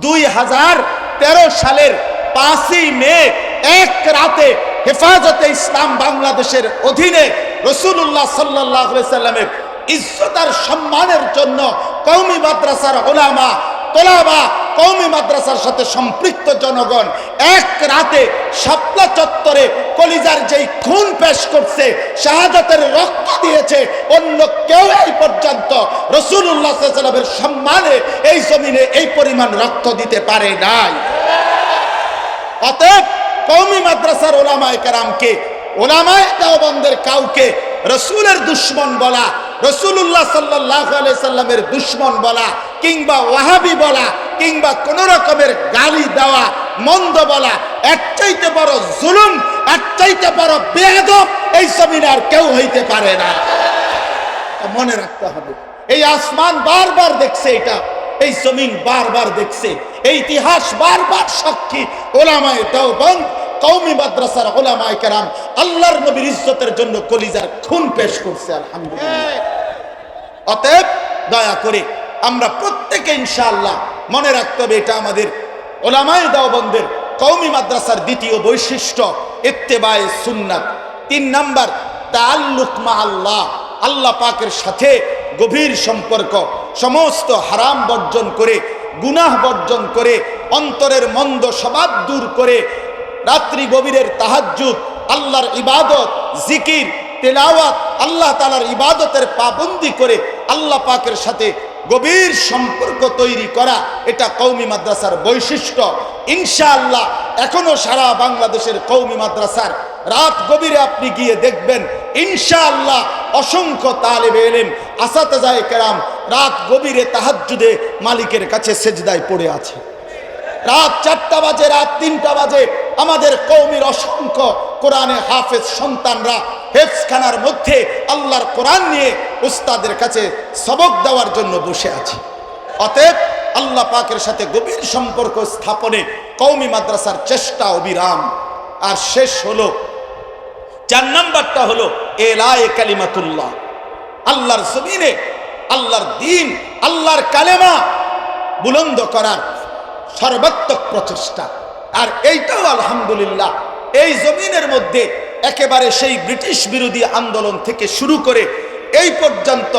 দুই হাজার তেরো সালের পাঁচই মে, এক রাতে হেফাজতে ইসলাম বাংলাদেশের অধীনে রসুল্লাহ সাল্লাহ সাল্লামের ইজ্জতার সম্মানের জন্য কৌমি মাদ্রাসার ওলামা, তোলাবা কৌমি মাদ্রাসার সাথে সম্পৃক্ত জনগণ এক রাতে শাপলা চত্বরে কলিজার যেই খুন পেশ করছে, শাহাদাতের রক্ত দিয়েছে, অন্য কেউ এই পর্যন্ত রসুল্লাহ সাল্লামের সম্মানে এই জমিনে এই পরিমাণ রক্ত দিতে পারে নাই। অতএব কৌমি মাদ্রাসার ওলামায় কারামকে, ওলামায় কাউকে রসুলের দুশ্মন বলা রসুল্লাহ সাল্লাহ সাল্লামের দুশ্মন বলা কিংবা ওয়াহাবি বলা কিংবা কোন রকমের গালি দেওয়া, মন্দ বলা এক চাইতে বড় জুলুম এক চাইতে বড় বেয়াদব এই জমিনে আর কেউ হইতে পারে না। মনে রাখতে হবে, এই আসমান বারবার দেখছে এটা, এই জমিন বারবার দেখছে, এই ইতিহাস বারবার সাক্ষী, ওলামায় দেওবন্দ কৌমি মাদ্রাসার ওলামায় কেরাম আল্লাহর নবীর ইজ্জতের জন্য কলিজার খুন পেশ করছে, আলহামদুলিল্লাহ। অতএব দয়া করে আমরা প্রত্যেকে ইনশাআল্লাহ মনে রাখতে হবে, এটা আমাদের ওলামায় দেওবন্দের কৌমি মাদ্রাসার দ্বিতীয় বৈশিষ্ট্য, ইত্তেবায়ে সুন্নাত। তিন নাম্বার তাল্লুক মা আল্লাহ আল্লাহ পাকের সাথে গভীর সম্পর্ক, সমস্ত হারাম বর্জন করে, গুনাহ বর্জন করে, অন্তরের মন্দ স্বভাব দূর করে রাত্রি গভীরের তাহাজ্জুদ, আল্লাহর ইবাদত, জিকির, তেলাওয়াত, আল্লাহ তালার ইবাদতের পাবন্দি করে আল্লাহ পাকের সাথে গভীর সম্পর্ক তৈরি করা এটা কৌমি মাদ্রাসার বৈশিষ্ট্য। ইনশাআল্লাহ এখনও সারা বাংলাদেশের কৌমি মাদ্রাসার রাত গভীরে আপনি গিয়ে দেখবেন, ইনশাআল্লাহ অসংখ্য তালেবে এলেম আসাতাজায় কেরাম রাত গভীরে তাহাজ্জুদে মালিকের কাছে সেজদায় পড়ে আছে। রাত চারটা বাজে, রাত তিনটা বাজে আমাদের কৌমির অসংখ্য কোরআনে হাফেজ সন্তানরা হেফসখানার মধ্যে আল্লাহর কোরআন নিয়ে উস্তাদের কাছে সবক দেওয়ার জন্য বসে আছে। অতএব আল্লাহ পাকের সাথে গভীর সম্পর্ক স্থাপনে কৌমি মাদ্রাসার চেষ্টা অবিরাম। আর শেষ হলো চার নাম্বারটা হলো, এলায়ে কালিমাতুল্লাহ। আল্লাহর জমিনে, আল্লাহর দিন, আল্লাহর কালেমা বুলন্দ করার সর্বাত্মক প্রচেষ্টা। আর এইটাও আলহামদুলিল্লাহ, এই জমিনের মধ্যে একেবারে সেই ব্রিটিশ বিরোধী আন্দোলন থেকে শুরু করে এই পর্যন্ত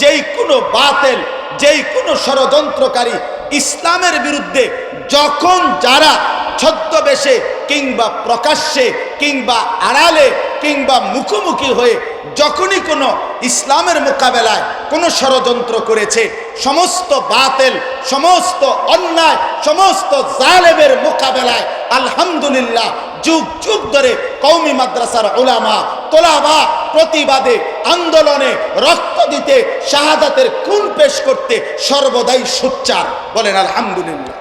যেই কোনো বাতেল, যেই কোনো ষড়যন্ত্রকারী ইসলামের বিরুদ্ধে যখন যারা ছদ্মবেশে কিংবা প্রকাশ্যে কিংবা আড়ালে কিংবা মুখোমুখি হয়ে যখনই কোনো ইসলামের মোকাবেলায় কোনো ষড়যন্ত্র করেছে, সমস্ত বাতেল, সমস্ত অন্যায়, সমস্ত জালেমের মোকাবেলায় আলহামদুলিল্লাহ যুগ যুগ ধরে কৌমি মাদ্রাসার ওলামা তোলাবা প্রতিবাদে, আন্দোলনে রক্ত দিতে, শাহাদাতের খুন পেশ করতে সর্বদাই সোচ্চার। বলেন, আলহামদুলিল্লাহ।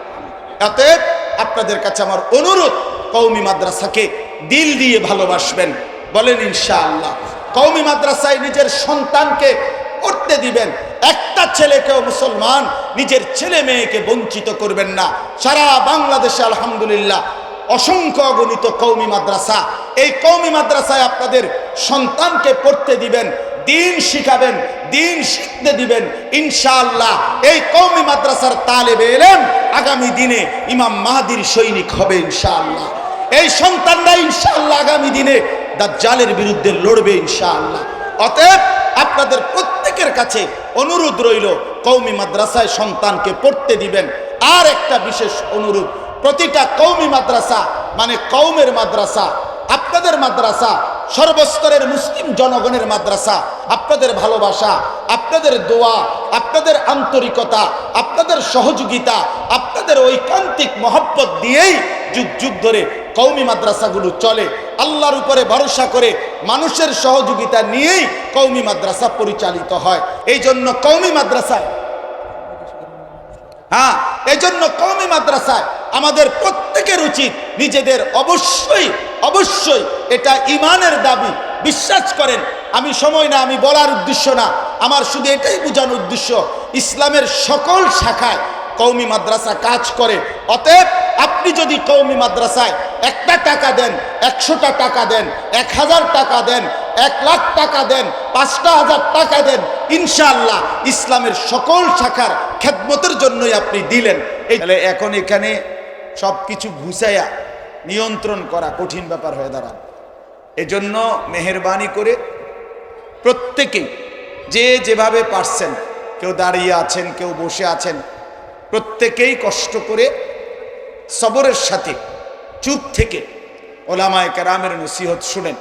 অতএব আপনাদের কাছে আমার অনুরোধ কৌমি মাদ্রাসাকে দিল দিয়ে ভালোবাসবেন। বলেন, ইনশাআল্লাহ। কৌমি মাদ্রাসায় নিজের সন্তানকে পড়তে দিবেন। একটা ছেলেকেও মুসলমান নিজের ছেলে মেয়েকে বঞ্চিত করবেন না। সারা বাংলাদেশে আলহামদুলিল্লাহ অসংখ্য অগণিত কৌমি মাদ্রাসা। এই কৌমি মাদ্রাসায় আপনাদের সন্তানকে পড়তে দিবেন, দিন শিখাবেন, দিন শিখতে দিবেন, ইনশাআল্লাহ। এই কৌমি মাদ্রাসার তালে এলেন আগামী দিনে ইমাম মাহাদির সৈনিক হবে, ইনশাআল্লাহ। এই সন্তানরা ইনশাআল্লাহ আগামী দিনে দাজ্জালের বিরুদ্ধে লড়বে ইনশাআল্লাহ। অতএব আপনাদের প্রত্যেকের কাছে অনুরোধ রইল কৌমি মাদ্রাসায় সন্তানকে পড়তে দিবেন। আর একটা বিশেষ অনুরোধ, প্রতিটা কৌমি মাদ্রাসা মানে কৌমের মাদ্রাসা, আপনাদের মাদ্রাসা, সর্বস্তরের মুসলিম জনগণের মাদ্রাসা, আপনাদের ভালোবাসা, আপনাদের দোয়া, আপনাদের আন্তরিকতা, আপনাদের সহযোগিতা, আপনাদের ঐকান্তিক মহব্বত দিয়েই যুগ যুগ ধরে কৌমি মাদ্রাসাগুলো চলে। আল্লাহর উপরে ভরসা করে মানুষের সহযোগিতা নিয়েই কৌমি মাদ্রাসা পরিচালিত হয়। এই জন্য কৌমি মাদ্রাসায় হ্যাঁ এই জন্য কৌমি মাদ্রাসায় আমাদের প্রত্যেকের উচিত নিজেদের অবশ্যই অবশ্যই এটা ইমানের দাবি। বিশ্বাস করেন, আমি সময় না, আমি বলার উদ্দেশ্য না। আমার শুধু এটাই বোঝানোর উদ্দেশ্য, ইসলামের সকল শাখায় কৌমি মাদ্রাসা কাজ করে। অতএব আপনি যদি কৌমি মাদ্রাসায় একটা টাকা দেন, একশোটা টাকা দেন, এক হাজার টাকা দেন, এক লাখ টাকা দেন, পাঁচটা হাজার টাকা দেন, ইনশাআল্লাহ ইসলামের সকল শাখার খেদমতের জন্যই আপনি দিলেন। এই তাহলে এখন এখানে সব কিছু ঘুষাইয়া নিয়ন্ত্রণ করা কঠিন ব্যাপার হয়ে দাঁড়ান। এজন্য মেহরবানি করে প্রত্যেকেই যে যেভাবে পারছেন, কেউ দাঁড়িয়ে আছেন, কেউ বসে আছেন প্রত্যেকেই কষ্ট করে সবরের সাথে চুপ থেকে ওলামায় কেরামের নসিহত শুনেন।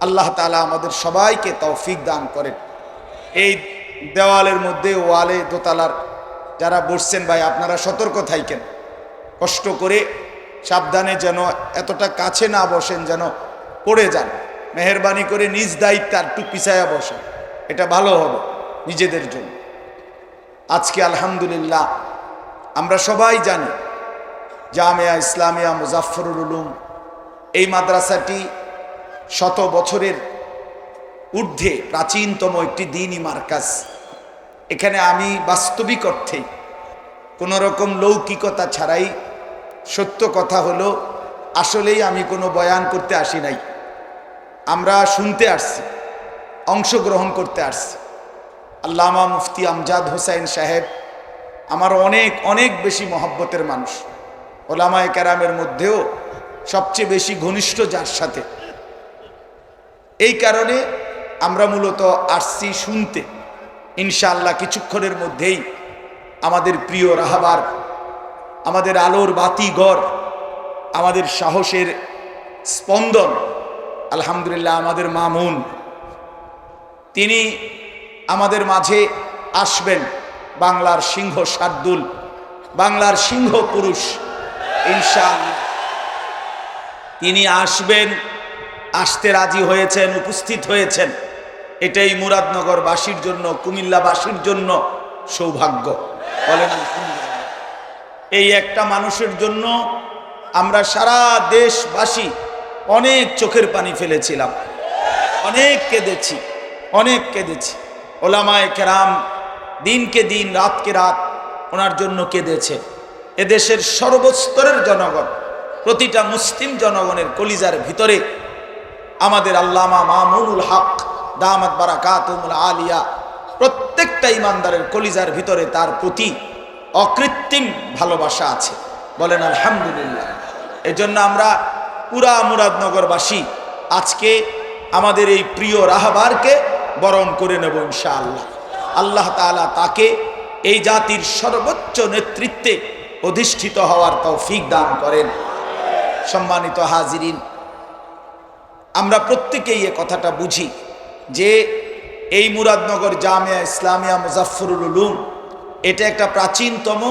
আল্লাহ তালা আমাদের সবাইকে তৌফিক দান করেন। এই দেওয়ালের মধ্যে ওয়ালে দোতলার যারা বসছেন ভাই, আপনারা সতর্ক থাইকেন। কষ্ট করে সাবধানে যেন এতটা কাছে না বসেন, যেন পড়ে যান। মেহরবানি করে নিজ দায়িত্ব আর একটু পিছায়া বসেন। এটা ভালো হবে নিজেদের জন্য। আজকে আলহামদুলিল্লাহ, আমরা সবাই জানি জামিয়া ইসলামিয়া মুজাফরুল উলুম এই মাদ্রাসাটি শত বছরের ঊর্ধ্বে প্রাচীনতম একটি দিনই মার্কাজ। এখানে আমি বাস্তবিক অর্থে কোনো রকম লৌকিকতা ছাড়াই সত্য কথা হলো, আসলেই আমি কোনো বয়ান করতে আসি নাই। আমরা শুনতে আসছি, অংশগ্রহণ করতে আসছি। আল্লামা মুফতি আমজাদ হোসাইন সাহেব আমার অনেক অনেক বেশি মহব্বতের মানুষ। ওলামায় ক্যারামের মধ্যেও সবচেয়ে বেশি ঘনিষ্ঠ যার সাথে। এই কারণে আমরা মূলত আসছি শুনতে। ইনশাআল্লাহ কিছুক্ষণের মধ্যেই আমাদের প্রিয় রাহাবার, আমাদের আলোর বাতিঘর আমাদের সাহসের স্পন্দন, আলহামদুলিল্লাহ আমাদের মামুন। তিনি আমাদের মাঝে আসবেন বাংলার সিংহ শার্দুল বাংলার সিংহ পুরুষ, ইনশাআল্লাহ। তিনি আসবেন, আসতে রাজি হয়েছেন, উপস্থিত হয়েছেন। এটাই মুরাদনগরবাসীর জন্য, কুমিল্লাবাসীর জন্য সৌভাগ্য। বলেন। এই একটা মানুষের জন্য আমরা সারা দেশবাসী অনেক চোখের পানি ফেলেছিলাম। অনেক কেঁদেছি অনেক কেঁদেছি। ওলামায় কেরাম দিনকে দিন, রাতকে রাত ওনার জন্য কেঁদেছে। এদেশের সর্বস্তরের জনগণ, প্রতিটা মুসলিম জনগণের কলিজার ভিতরে আমাদের আল্লামা মামুনুল হক, দামাত বারাকাতুমুল আলিয়া, প্রত্যেকটা ইমানদারের কলিজার ভিতরে তার প্রতি অকৃত্রিম ভালোবাসা আছে। বলেন, আলহামদুলিল্লাহ। এজন্য আমরা পুরা মুরাদনগরবাসী আজকে আমাদের এই প্রিয় রাহাবারকে বরণ করে নেব ইনশাআল্লাহ। আল্লাহ তাআলা তাকে এই জাতির সর্বোচ্চ নেতৃত্বে অধিষ্ঠিত হওয়ার তৌফিক দান করেন। সম্মানিত হাজিরিন, আমরা প্রত্যেকেই এ কথাটা বুঝি যে এই মুরাদনগর জামিয়া ইসলামিয়া মুজাফরুল উলুম, এটা একটা প্রাচীনতম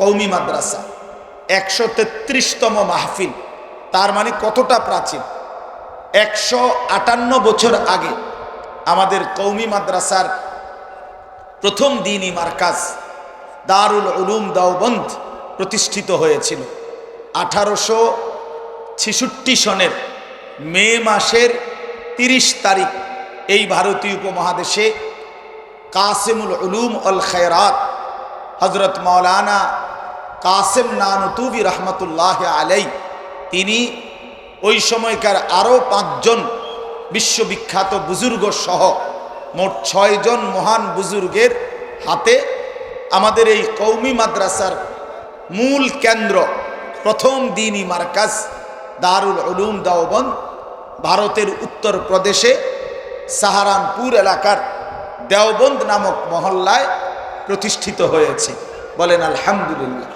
কৌমি মাদ্রাসা, একশো তেত্রিশতম মাহফিল। তার মানে কতটা প্রাচীন? একশো আটান্ন বছর আগে আমাদের কৌমি মাদ্রাসার প্রথম দিনই মার্কাজ দারুল উলুম দাওবন্দ প্রতিষ্ঠিত হয়েছিল। আঠারোশো ছেষট্টি সনের মে মাসের তিরিশ তারিখ এই ভারতীয় উপমহাদেশে কাসেমুল উলুম অল খয়রাত হজরত মৌলানা কাসেম নানুতুবি রহমতুল্লাহ আলাই তিনি ওই সময়কার আরও পাঁচজন বিশ্ববিখ্যাত বুজুর্গ সহ মোট ছয়জন মহান বুজুর্গের হাতে আমাদের এই কৌমি মাদ্রাসার মূল কেন্দ্র, প্রথম দিনই মার্কাজ দারুল উলুম দাওবন্দ, ভারতের উত্তর প্রদেশে সাহারানপুর এলাকার দেওবন্দ নামক মহল্লায় প্রতিষ্ঠিত হয়েছে। বলেন, আলহামদুলিল্লাহ।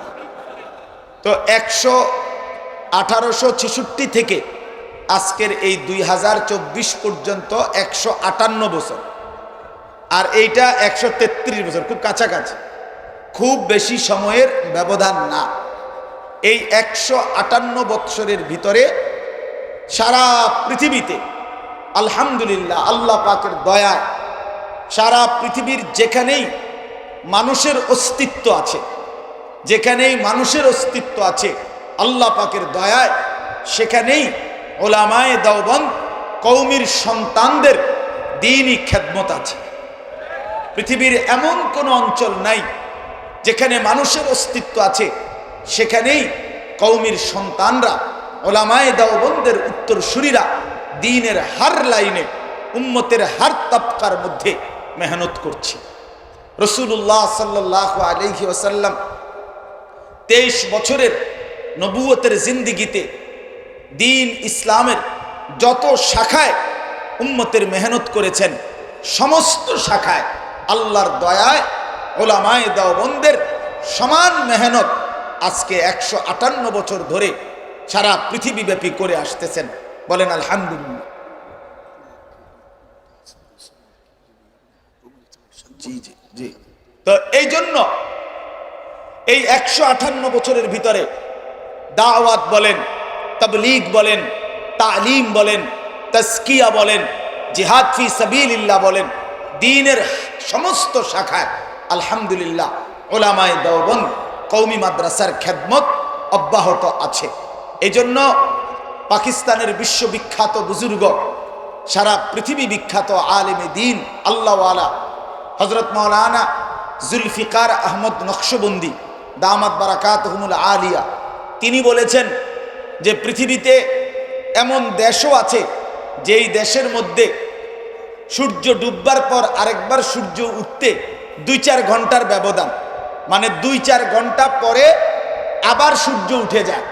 তো একশো আঠারোশো থেকে আজকের এই দুই হাজার চব্বিশ পর্যন্ত একশো আটান্ন বছর। আর এইটা একশো তেত্রিশ বছর, খুব কাছাকাছি। খুব বেশি সময়ের ব্যবধান না। এই একশো আটান্ন বৎসরের ভিতরে সারা পৃথিবীতে, আলহামদুলিল্লাহ, আল্লাহ পাকের দয়ায় সারা পৃথিবীর যেখানেই মানুষের অস্তিত্ব আছে, যেখানেই মানুষের অস্তিত্ব আছে, আল্লাহ পাকের দয়ায় সেখানেই ওলামায় দাওবন কৌমির সন্তানদের দিনই খেদমত আছে। পৃথিবীর এমন কোনো অঞ্চল নাই যেখানে মানুষের অস্তিত্ব আছে, সেখানেই কৌমির সন্তানরা ওলামায় দাওবন্দের উত্তরসূরিরা দিনের হার লাইনে, উম্মতের হার তাপকার মধ্যে মেহনত করছে। রসুল্লাহ সাল্লাহ আলহি ওসাল্লাম তেইশ বছরের নবুয়তের জিন্দিগিতে দিন ইসলামের যত শাখায় উম্মতের মেহনত করেছেন, সমস্ত শাখায় আল্লাহর দয়ায় ওলামায় দেওবন্দের সমান মেহনত আজকে একশো আটান্ন বছর ধরে সারা পৃথিবীব্যাপী করে আসতেছেন। বলেন, আলহামদুলিল্লাহ। জি জি জি। তো এই জন্য এই একশো আটান্ন বছরের ভিতরে দাওয়াত বলেন তবলিগ বলেন, তালিম বলেন তস্কিয়া বলেন, জিহাদ ফি বলেন, দিনের সমস্ত শাখায় আলহামদুলিল্লাহ ওলামায় দেওবন কৌমি মাদ্রাসার খেদমত অব্যাহত আছে। এজন্য পাকিস্তানের বিশ্ববিখ্যাত বুজুর্গ, সারা পৃথিবী বিখ্যাত আলেমে দিন, আল্লাহওয়ালা হজরত মৌলানা জুলফিকার আহমদ নকশবন্দি, দামাত বারাকাত হুমুল আলিয়া, তিনি বলেছেন যে পৃথিবীতে এমন দেশও আছে, যেই দেশের মধ্যে সূর্য ডুববার পর আরেকবার সূর্য উঠতে দুই চার ঘণ্টার ব্যবধান। মানে দুই চার ঘণ্টা পরে আবার সূর্য উঠে যায়।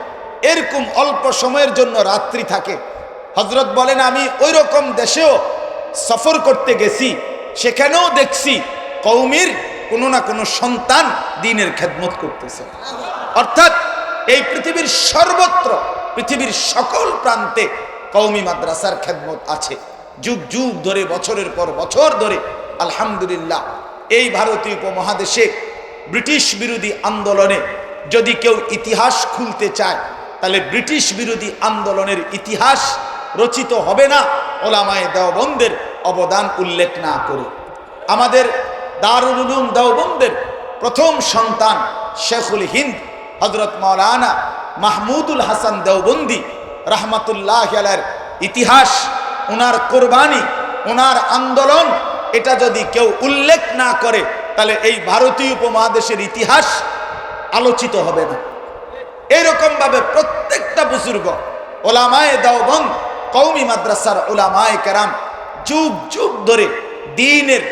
এরকম অল্প সময়ের জন্য রাত্রি থাকে। হজরত বলেন, আমি ওই রকম দেশেও সফর করতে গেছি, সেখানেও দেখছি কৌমির কোনো না কোনো সন্তান দিনের খেদমত করতেছে। অর্থাৎ এই পৃথিবীর সর্বত্র পৃথিবীর সকল প্রান্তে কৌমি মাদ্রাসার খেদমত আছে। যুগ যুগ ধরে, বছরের পর বছর ধরে, আলহামদুলিল্লাহ, এই ভারতীয় উপমহাদেশে ব্রিটিশ বিরোধী আন্দোলনে যদি কেউ ইতিহাস খুলতে চায়, তাহলে ব্রিটিশ বিরোধী আন্দোলনের ইতিহাস রচিত হবে না, ওলামায় দেওবন্দের অবদান উল্লেখ না করে। আমাদের দারুল উলুম দেওবন্দের প্রথম সন্তান শেখুল হিন্দ হজরত মৌলানা মাহমুদুল হাসান দেওবন্দি রহমতুল্লাহ আলার ইতিহাস ওনার কোরবানি ওনার আন্দোলন, এটা যদি কেউ উল্লেখ না করে, তাহলে এই ভারতীয় উপমহাদেশের ইতিহাস আলোচিত হবে না। এরকম ভাবে প্রত্যেকটা বুজুর্গ, ওলামায় দাওবন কৌমি মাদ্রাসার ওলামায় কেরাম, যুগ যুগ ধরে দিনের,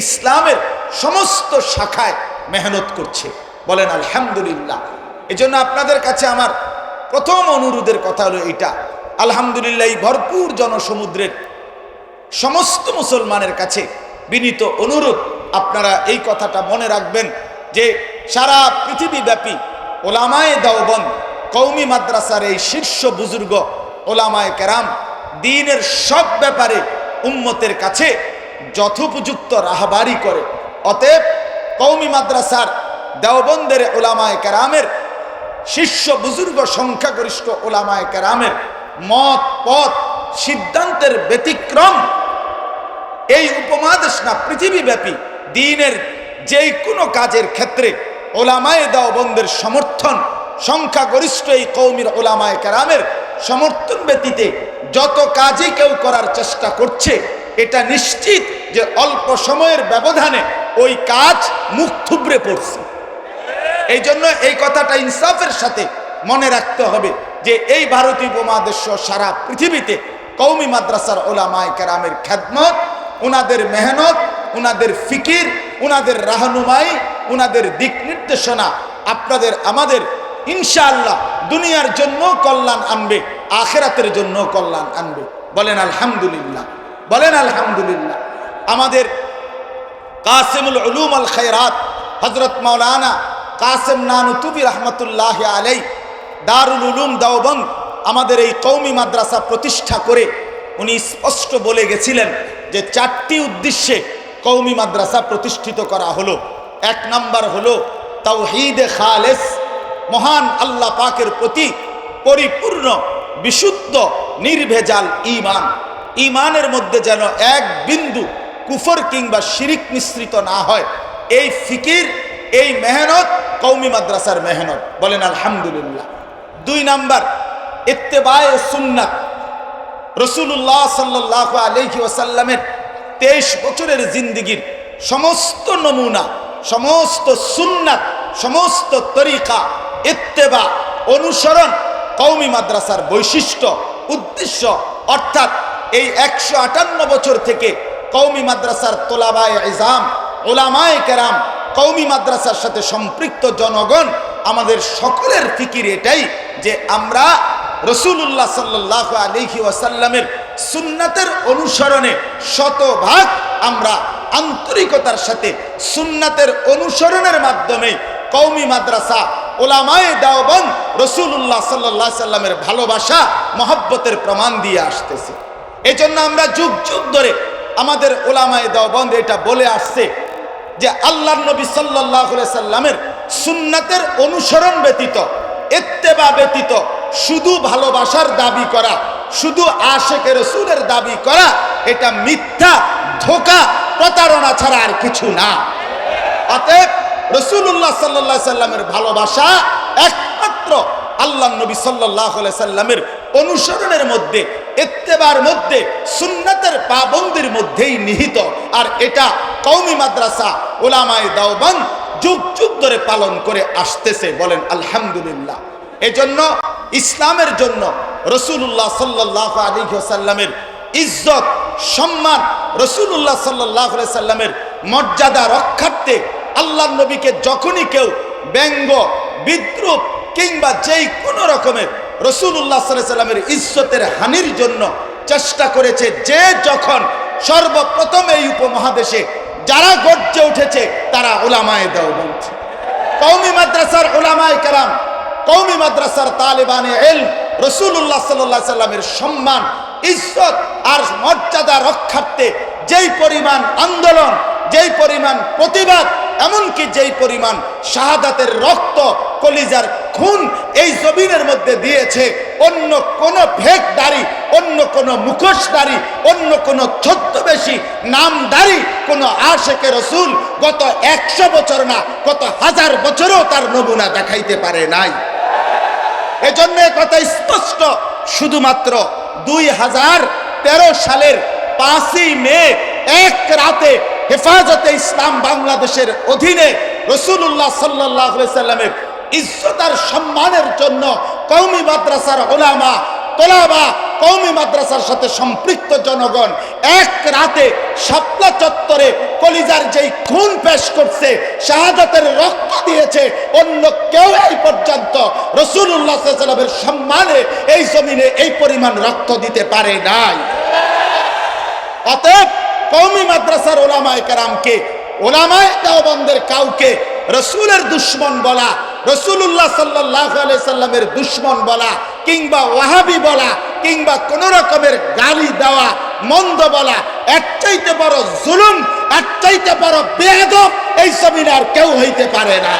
ইসলামের সমস্ত শাখায় মেহনত করছে। বলেন আলহামদুলিল্লাহ। এজন্য আপনাদের কাছে আমার প্রথম অনুরোধের কথা হলো এটা আলহামদুলিল্লাহ, এই ভরপুর জনসমুদ্রের সমস্ত মুসলমানের কাছে বিনীত অনুরোধ, আপনারা এই কথাটা মনে রাখবেন যে সারা পৃথিবীব্যাপী ওলামায় দাওবন কৌমি মাদ্রাসার এই শীর্ষ বুজুর্গ ওলামায় কেরাম, দিনের সব ব্যাপারে উম্মতের কাছে যথোপযুক্ত রাহবারি করে। অতএব কৌমি মাদ্রাসার দেওবন্দের ওলামায় কেরামের শীর্ষ বুজুর্গ সংখ্যাগরিষ্ঠ ওলামায় কেরামের মত, পথ, সিদ্ধান্তের ব্যতিক্রম। এই উপমাদেশ না, পৃথিবীব্যাপী দিনের যেই কোনো কাজের ক্ষেত্রে ওলামায় দেওবন্দের সমর্থন, সংখ্যাগরিষ্ঠ এই কৌমির ওলামায় কেরামের সমর্থন ব্যতীতে যত কাজই কেউ করার চেষ্টা করছে, এটা নিশ্চিত যে অল্প সময়ের ব্যবধানে ওই কাজ মুখ থুবড়ে পড়ছে। এই জন্য এই কথাটা ইনসাফের সাথে মনে রাখতে হবে যে এই ভারতীয় উপমহাদেশ সারা পৃথিবীতে কৌমি মাদ্রাসার ওলামায় কেরামের খ্যাতমত ওনাদের মেহনত ওনাদের ফিকির ওনাদের রাহনুমাই ওনাদের দিক নির্দেশনা আপনাদের আমাদের ইনশাআল্লাহ দুনিয়ার জন্য কল্যাণ আনবে, আখেরাতের জন্য কল্যাণ আনবে। বলেন আলহামদুলিল্লাহ বলেন আলহামদুলিল্লাহ। আমাদের কাসেমুল উলুম আল খৈরাত হজরত মৌলানা কাসেম নানুতুবি রহমতুল্লাহ আলাই দারুল উলুম দাওবং আমাদের এই কৌমি মাদ্রাসা প্রতিষ্ঠা করে উনি স্পষ্ট বলে গেছিলেন যে চারটি উদ্দেশ্যে কৌমি মাদ্রাসা প্রতিষ্ঠিত করা হলো। এক নাম্বার হলো তাওহিদে খালেস, মহান আল্লাহ পাকের প্রতি পরিপূর্ণ, বিশুদ্ধ, নির্ভেজাল ইমান ইমানের মধ্যে যেন এক বিন্দু কুফর কিংবা শিরিক মিশ্রিত না হয়। এই ফিকির, এই মেহনত কৌমি মাদ্রাসার মেহনত। বলেন, আলহামদুলিল্লাহ। দুই নাম্বার, ইত্তেবায় সুন্নাত। রসুল্লাহ সাল্লাহ আলহি ওসাল্লামের তেইশ বছরের জিন্দিগির সমস্ত নমুনা, সমস্ত সুন্নাত, সমস্ত তরিকা ইত্তেবা, অনুসরণ কৌমি মাদ্রাসার বৈশিষ্ট্য, উদ্দেশ্য, অর্থাৎ এই একশো আটান্ন বছর থেকে কৌমি মাদ্রাসার তোলাবায় ইজাম ওলামায় কেরাম কৌমি মাদ্রাসার সাথে সম্পৃক্ত জনগণ আমাদের সকলের ফিকির এটাই যে আমরা রসুল্লাহ সাল্লাহ আলহি ওয়াসাল্লামের সুন্নাতের অনুসরণে শতভাগ আমরা আন্তরিকতার সাথে সুন্নাতের অনুসরণের মাধ্যমে কৌমি মাদ্রাসা, ওলামায়ে দাওবন রসুল্লাহ সাল্লাহ সাল্লামের ভালোবাসা, মহব্বতের প্রমাণ দিয়ে আসতেছে। এই জন্য আমরা যুগ যুগ ধরে আমাদের ওলামায়ে দাওবন্দ এটা বলে আসছে। যে আল্লাহ নবী সাল্লাহ সাল্লামের সুন্নাতের অনুসরণ ব্যতীত এত্তেবা ব্যতীত, শুধু ভালোবাসার দাবি করা, শুধু আশেকে রসুলের দাবি করা, এটা মিথ্যা, ধোকা, প্রতারণা ছাড়া আর কিছু না। অতএব রসুল্লাহ সাল্লাহ সাল্লামের ভালোবাসা একমাত্র আল্লাহ নবী সাল্লাহ সাল্লামের অনুসরণের মধ্যে এত্তেবার মধ্যে সুন্নাতের পাবন্দির মধ্যেই নিহিত। আর এটা কৌমি মাদ্রাসা, ওলামায় দাওবান যুগ যুগ ধরে পালন করে আসতেছে বলেন আলহামদুলিল্লাহ। এজন্য, ইসলামের জন্য রসুল্লাহ সাল্লাহ আলী সাল্লামের ইজ্জত, সম্মান রসুল্লাহ সাল্লাহ সাল্লামের মর্যাদা রক্ষার্থে আল্লাহ নবীকে যখনই কেউ ব্যঙ্গ, বিদ্রুপ কিংবা যেই কোনো রকমের রসুল্লাহ সাল্লাহ সাল্লামের ইজ্জতের হানির জন্য চেষ্টা করেছে যে যখন সর্বপ্রথম এই উপমহাদেশে যারা গর্জে উঠেছে, তারা ওলামায় দেও বলছে কৌমি মাদ্রাসার ওলামায় কালাম কৌমি মাদ্রাসার তালেবানে এল রসুল্লাহ সাল্লাহ সাল্লামের সম্মান, ইজ্জত আর মর্যাদা রক্ষার্থে যেই পরিমাণ আন্দোলন, যেই পরিমাণ প্রতিবাদ এমনকি যেই পরিমাণ শাহাদাতের রক্ত, কলিজার খুন এই জমিনের মধ্যে দিয়েছে, অন্য কোন ভেকদারি অন্য কোন মুখোশদারি অন্য কোন ছদ্মবেশী নামদারি কোন আশেকে রসুল গত একশো বছর না, গত হাজার বছরও তার নমুনা দেখাইতে পারে নাই। এজন্য কথা স্পষ্ট, শুধুমাত্র দুই হাজার তেরো সালের পাঁচই মে, এক রাতে হেফাজতে ইসলাম বাংলাদেশের অধীনে রসুল্লাহ সাল্লাহ সাল্লামের ইজ্জতার সম্মানের জন্য কৌমি মাদ্রাসার ওলামা, তোলাবা কৌমি মাদ্রাসার সাথে সম্পৃক্ত জনগণ এক রাতে শাপলা চত্বরে কলিজার যেই খুন পেশ করছে, শাহাদাতের রক্ত দিয়েছে, অন্য কেউ এই পর্যন্ত রসুল্লাহ সাল্লামের সম্মানে এই জমিনে এই পরিমাণ রক্ত দিতে পারে নাই। অতএব কৌমি মাদ্রাসার ওলামায় কারামকে, ওলামায় দেওবন্দের কাউকে রসুলের দুশ্মন বলা রসুল্লাহ সাল্লাহ সাল্লামের দুশ্মন বলা, কিংবা ওয়াহাবি বলা, কিংবা কোন রকমের গালি দেওয়া, মন্দ বলা এক চাইতে বড় জুলুম এক চাইতে বড় বেয়াদব এই জমিন আর কেউ হইতে পারে না।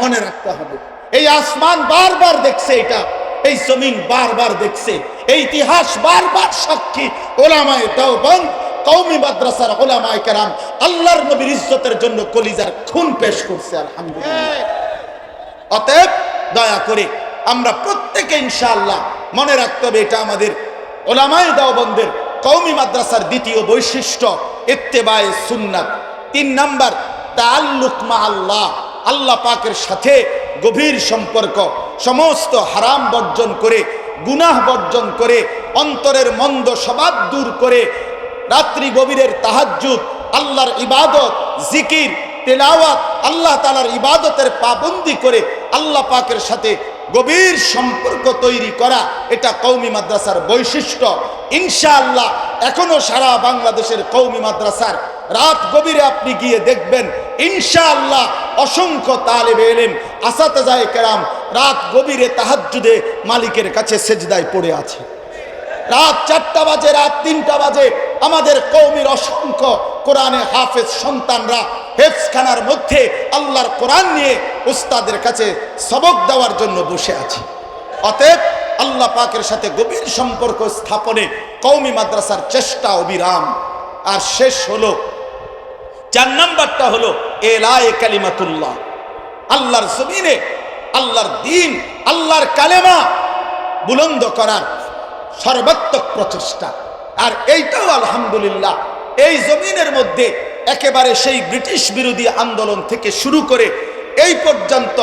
মনে রাখতে হবে, এই আসমান বারবার দেখছে এটা, এই জমিন বারবার দেখছে, এই ইতিহাস বারবার সাক্ষী, ওলামায় দেওবন্দ কৌমি মাদ্রাসার ওলামায় কেরাম আল্লাহর নবীর ইজ্জতের জন্য কলিজার খুন পেশ করছে, আলহামদুলিল্লাহ। অতএব দয়া করে আমরা প্রত্যেকে ইনশাআল্লাহ মনে রাখতে হবে, এটা আমাদের ওলামায় দেওবন্দের কৌমি মাদ্রাসার দ্বিতীয় বৈশিষ্ট্য, ইত্তেবায়ে সুন্নাত। তিন নাম্বার তাল্লুক মা আল্লাহ আল্লাহ পাকের সাথে গভীর সম্পর্ক, সমস্ত হারাম বর্জন করে, গুনাহ বর্জন করে, অন্তরের মন্দ স্বভাব দূর করে রাত্রি গভীরের তাহাজ্জুদ, আল্লাহর ইবাদত, জিকির, তেলাওয়াত, আল্লাহ তালার ইবাদতের পাবন্দি করে আল্লাহ পাকের সাথে গভীর সম্পর্ক তৈরি করা এটা কৌমি মাদ্রাসার বৈশিষ্ট্য। ইনশাআল্লাহ এখনও সারা বাংলাদেশের কৌমি মাদ্রাসার রাত গভীরে আপনি গিয়ে দেখবেন, ইনশাআল্লাহ অসংখ্য তালেবে এলেম, আসাতাজায় কেরাম রাত গভীরে তাহাজ্জুদে মালিকের কাছে সেজদায় পড়ে আছে। রাত চারটা বাজে, রাত তিনটা বাজে। আমাদের কৌমির অসংখ্য কোরআনে হাফেজ সন্তানরা হেফসখানার মধ্যে আল্লাহর কোরআন নিয়ে উস্তাদের কাছে সবক দেওয়ার জন্য বসে আছে। অতএব আল্লাহ পাকের সাথে গভীর সম্পর্ক স্থাপনে কৌমি মাদ্রাসার চেষ্টা অবিরাম। আর শেষ হলো, চার নাম্বারটা হলো এলায়ে কালিমাতুল্লাহ। আল্লাহর জমিনে, আল্লাহর দিন, আল্লাহর কালেমা বুলন্দ করার সর্বাত্মক প্রচেষ্টা। আর এইটাও আলহামদুলিল্লাহ, এই জমিনের মধ্যে একেবারে সেই ব্রিটিশ বিরোধী আন্দোলন থেকে শুরু করে এই পর্যন্ত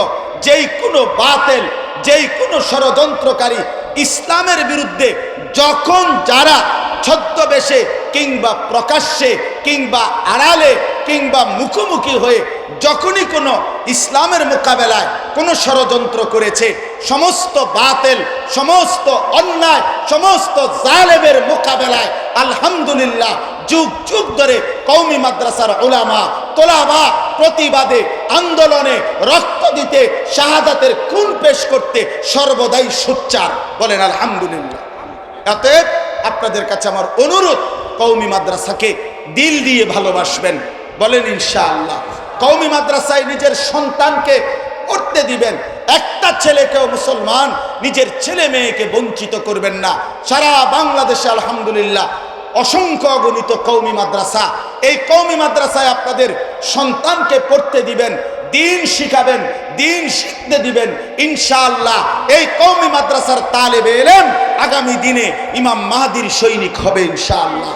যেই কোনো বাতেল, যেই কোনো ষড়যন্ত্রকারী ইসলামের বিরুদ্ধে যখন যারা ছদ্মবেশে কিংবা প্রকাশ্যে কিংবা আড়ালে কিংবা মুখোমুখি হয়ে যখনই কোনো ইসলামের মোকাবেলায় কোনো ষড়যন্ত্র করেছে, সমস্ত বাতেল, সমস্ত অন্যায়, সমস্ত জালেবের মোকাবেলায় আলহামদুলিল্লাহ যুগ যুগ ধরে কৌমি মাদ্রাসার ওলামা তোলাবা প্রতিবাদে, আন্দোলনে রক্ত দিতে, শাহাদাতের খুন পেশ করতে সর্বদাই সোচ্চার। বলেন, আলহামদুলিল্লাহ। অতএব আপনাদের কাছে আমার অনুরোধ কৌমি মাদ্রাসাকে দিল দিয়ে ভালোবাসবেন। বলেন, ইনশাআল্লাহ। কৌমি মাদ্রাসায় নিজের সন্তানকে পড়তে দিবেন। একটা ছেলেকেও মুসলমান নিজের ছেলে মেয়েকে বঞ্চিত করবেন না। সারা বাংলাদেশে আলহামদুলিল্লাহ অসংখ্য অগণিত কৌমি মাদ্রাসা। এই কৌমি মাদ্রাসায় আপনাদের সন্তানকে পড়তে দিবেন, দিন শিখাবেন, দিন শিখতে দিবেন, ইনশাআল্লাহ। এই কৌমি মাদ্রাসার তালেবে এলেন আগামী দিনে ইমাম মাহাদির সৈনিক হবে, ইনশাআল্লাহ।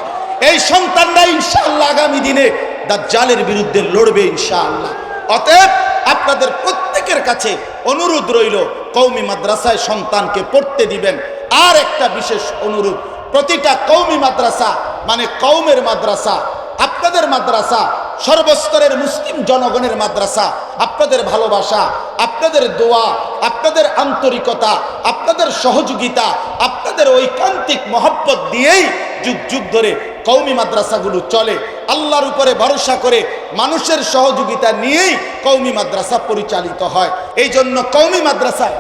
এই সন্তানরা ইনশাআল্লাহ আগামী দিনে দাজ্জালের বিরুদ্ধে লড়বে ইনশাআল্লাহ। অতএব আপনাদের প্রত্যেকের কাছে অনুরোধ রইল কৌমি মাদ্রাসায় সন্তানকে পড়তে দিবেন। আর একটা বিশেষ অনুরোধ, প্রতিটা কৌমি মাদ্রাসা মানে কৌমের মাদ্রাসা, আপনাদের মাদ্রাসা, সর্বস্তরের মুসলিম জনগণের মাদ্রাসা, আপনাদের ভালোবাসা, আপনাদের দোয়া, আপনাদের আন্তরিকতা, আপনাদের সহযোগিতা, আপনাদের ঐকান্তিক মহব্বত দিয়েই যুগ যুগ ধরে কৌমি মাদ্রাসাগুলো চলে। আল্লাহর উপরে ভরসা করে মানুষের সহযোগিতা নিয়েই কৌমি মাদ্রাসা পরিচালিত হয়। এই জন্য কৌমি মাদ্রাসায়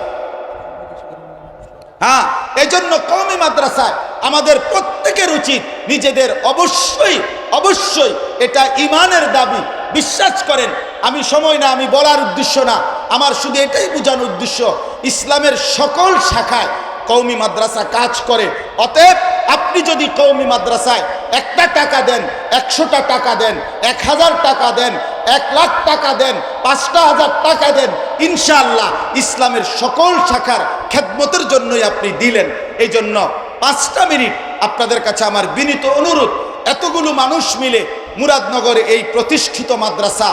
হ্যাঁ এই জন্য কৌমি মাদ্রাসায় আমাদের প্রত্যেকের উচিত নিজেদের অবশ্যই অবশ্যই এটা ইমানের দাবি। বিশ্বাস করেন, আমি সময় না, আমি বলার উদ্দেশ্য না। আমার শুধু এটাই বোঝানোর উদ্দেশ্য, ইসলামের সকল শাখায় কৌমি মাদ্রাসা কাজ করে। অতএব আপনি যদি কৌমি মাদ্রাসায় একটা টাকা দেন, একশোটা টাকা দেন, এক হাজার টাকা দেন, এক লাখ টাকা দেন, পাঁচটা হাজার টাকা দেন, ইনশাআল্লাহ ইসলামের সকল শাখার খেদমতের জন্যই আপনি দিলেন। এই জন্য পাঁচটা মিনিট আপনাদের কাছে আমার বিনীত অনুরোধ, এতগুলো মানুষ মিলে মুরাদনগরে এই প্রতিষ্ঠিত মাদ্রাসা,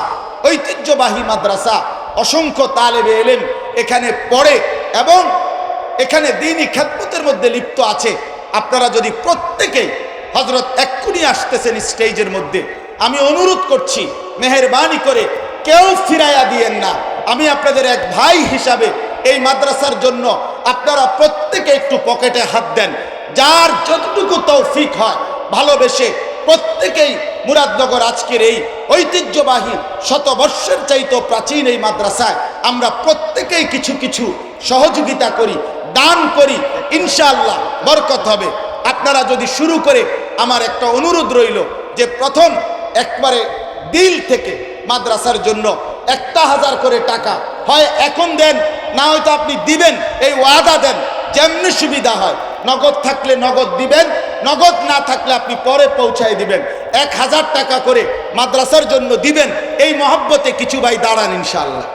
ঐতিহ্যবাহী মাদ্রাসা, অসংখ্য তালেবে এলেন এখানে পড়ে এবং এখানে দিনই খেদমতের মধ্যে লিপ্ত আছে। আপনারা যদি প্রত্যেকেই হজরত এক্ষুনি আসতেছেন স্টেজের মধ্যে, আমি অনুরোধ করছি, মেহরবানি করে কেউ ফিরাইয়া দিয়েন না। আমি আপনাদের এক ভাই হিসাবে এই মাদ্রাসার জন্য আপনারা প্রত্যেকে একটু পকেটে হাত দেন। যার যতটুকু তৌফিক হয়, ভালোবেসে প্রত্যেকেই মুরাদনগর আজকের এই ঐতিহ্যবাহী শতবর্ষের চাইতো প্রাচীন এই মাদ্রাসায় আমরা প্রত্যেকেই কিছু কিছু সহযোগিতা করি। দান করি, ইনশাআল্লাহ বরকত হবে। আপনারা যদি শুরু করে, আমার একটা অনুরোধ রইল যে প্রথম একবারে দিল থেকে মাদ্রাসার জন্য একটা হাজার করে টাকা হয় এখন দেন, না হয়তো আপনি দিবেন, এই ওয়াদা দেন, যেমনি সুবিধা হয়। নগদ থাকলে নগদ দিবেন, নগদ না থাকলে আপনি পরে পৌঁছায় দিবেন। এক হাজার টাকা করে মাদ্রাসার জন্য দিবেন, এই মহব্বতে কিছু ভাই দাঁড়ান ইনশাল্লাহ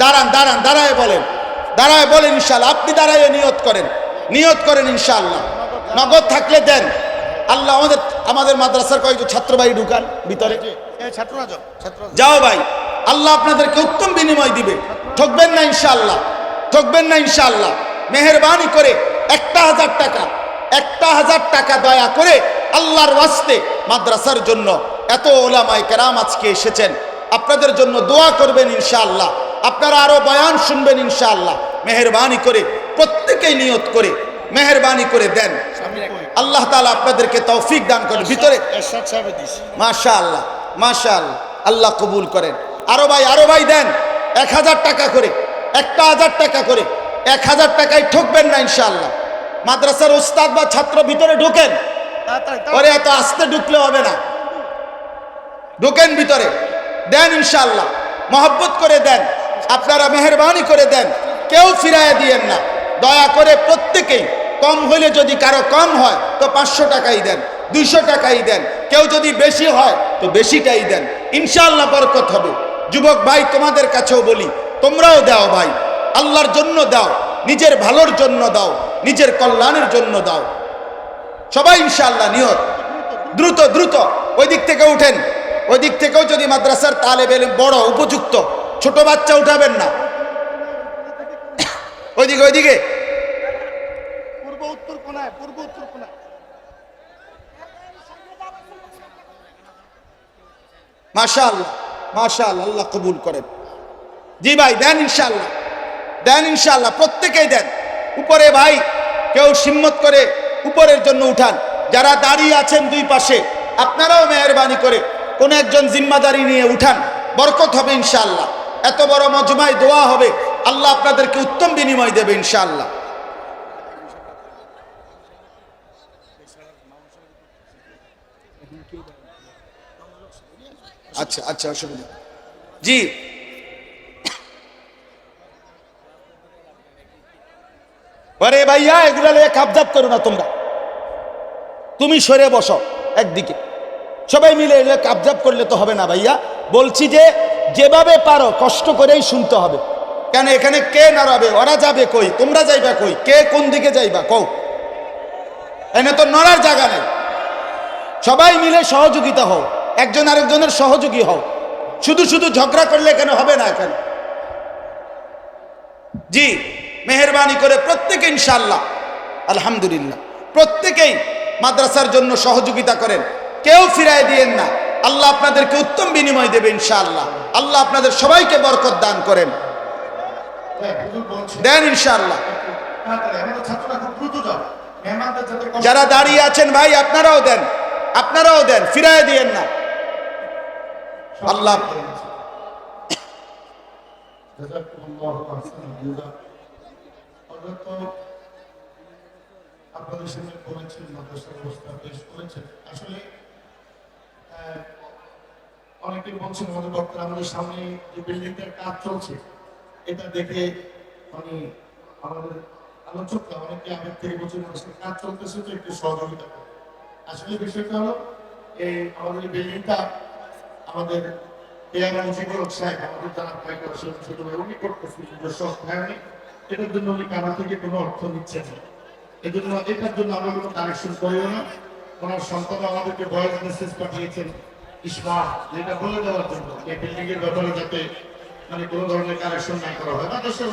দাঁড়ান দাঁড়ান, দাঁড়ায় বলেন। দাঁড়ায় বলেন ইনশাল্লাহ আপনি দাঁড়ায় নিয়ত করেন। নিয়ত করেন ইনশাআল্লাহ। নগদ থাকলে দেন। আল্লাহ আমাদের আমাদের মাদ্রাসার কয়েকজন ছাত্র ভাই ঢুকান ভিতরে। যাও ভাই আল্লাহ আপনাদেরকে উত্তম বিনিময় দিবে। ঠকবেন না ইনশাআল্লাহ ঠকবেন না ইনশাআল্লাহ। মেহরবানি করে একটা হাজার টাকা একটা হাজার টাকা দয়া করে আল্লাহর ওয়াস্তে মাদ্রাসার জন্য এত ওলামায় কেরাম আজকে এসেছেন। আপনাদের জন্য দোয়া করবেন ইনশাআল্লাহ। আপনারা আরও বয়ান শুনবেন ইনশাআল্লাহ। মেহরবানি করে প্রত্যেকেই নিয়ত করে মেহরবানি করে দেন। আল্লাহ তাআলা আপনাদেরকে তৌফিক দান করেন। ভিতরে মাশা আল্লাহ মাশা আল্লাহ আল্লাহ কবুল করেন। আরও ভাই আরও ভাই দেন। এক হাজার টাকা করে একটা হাজার টাকা করে। এক হাজার টাকায় ঠকবেন না ইনশাআল্লাহ। মাদ্রাসার উস্তাদ বা ছাত্র ভিতরে ঢোকেন। ওরে এত আস্তে ঢুকলে হবে না। ঢোকেন ভিতরে। দেন ইনশাল্লাহ মহব্বত করে দেন। আপনারা মেহরবানি করে দেন। কেউ ফিরাইয়া দিয়েন না। দয়া করে প্রত্যেকেই, কম হইলে যদি কারও কম হয়, তো পাঁচশো টাকাই দেন, দুইশো টাকাই দেন। কেউ যদি বেশি হয়, তো বেশিটাই দেন। ইনশাল্লাহ বরকত হবে। যুবক ভাই, তোমাদের কাছেও বলি, তোমরাও দাও ভাই। আল্লাহর জন্য দাও, নিজের ভালোর জন্য দাও, নিজের কল্যাণের জন্য দাও। সবাই ইনশাল্লাহ নিয়ত দ্রুত দ্রুত। ওই দিক থেকে উঠেন। ওই দিক থেকেও যদি মাদ্রাসার তালেব এলেম বড় উপযুক্ত ছোট বাচ্চা উঠাবেন না। ওইদিকে ওইদিকে। পূর্ব উত্তর কোনায় পূর্ব উত্তর কোনায়। মাশা আল্লাহ আল্লাহ আল্লাহ কবুল করেন। জি ভাই দেন ইনশাল্লাহ দেন ইনশাল্লাহ প্রত্যেকেই দেন। উপরে ভাই কেউ সিম্মত করে উপরের জন্য উঠান। যারা দাঁড়িয়ে আছেন দুই পাশে আপনারাও মেহরবানি করে কোন একজন জিম্মাদারি নিয়ে উঠান, বরকত হবে ইনশাল্লাহ এত বড় মজমায় দোয়া হবে, আল্লাহ আপনাদেরকে উত্তম বিনিময় দেবে ইনশাল্লাহ আচ্ছা আচ্ছা অসুবিধা। জি। আরে ভাইয়া, এগুলা কাবজাব করো না তোমরা। তুমি সরে বসো একদিকে। সবাই মিলে এলে কাবজাব করলে তো হবে না ভাইয়া। বলছি যে, যেভাবে পারো, কষ্ট করেই শুনতে হবে। কেন এখানে কে নাড়াবে? ওরা যাবে কই? তোমরা যাইবা কই? কে কোন দিকে যাইবা? কও। এনে তো নড়ার জায়গা নেই। সবাই মিলে সহযোগিতা হও। একজন আরেকজনের সহযোগী হও। শুধু শুধু ঝগড়া করলে কেন হবে না এখানে? জি, মেহরবানি করে প্রত্যেকে ইনশাল্লাহ আলহামদুলিল্লাহ। প্রত্যেকেই মাদ্রাসার জন্য সহযোগিতা করেন। কেউ ফিরায় দিয়েন না। আল্লাহ আপনাদেরকে উত্তম বিনিময় দেবে ইনশাআল্লাহ। আল্লাহ আপনাদের সবাইকে বরকত দান করেন। দেন ইনশাআল্লাহ। যারা দাঁড়িয়ে আছেন ভাই, আপনারাও দেন। আপনারাও দেন, ফিরায় দিয়েন না। আল্লাহ আপনাদের সামনে বলেছেন মাদ্রাসার অবস্থা পেশ করেছেন। আসলে অনেকে বলছেন আমাদের বক্তারা আমাদের সামনে যে বিল্ডিংটার কাজ চলছে, এটা দেখে মানে আমাদের আলোচকরা অনেকে আবেগ থেকে বলছেন মানুষের কাজ চলতেছে তো একটু সহযোগিতা। আসলে বিষয়টা হলো এই আমাদের এই বিল্ডিংটা আমাদের আমাদের যারা ভাইরা ছিল ছোট উনি করতেছেন নিজস্ব অর্থায়নে এটার জন্য উনি কানা থেকে কোনো অর্থ নিচ্ছেন না এই জন্য এটার জন্য আমরা কোনো কানেকশন করিও না ওনার সন্তান আমাদেরকে ভয়েস মেসেজ পাঠিয়েছেন। ইসমা যেটা বলে দেওয়ার জন্য। এই বিল্ডিং এর ব্যাপারে যাতে মানে কোনো ধরনের কারেকশন না করা হয়। মাদ্রাসার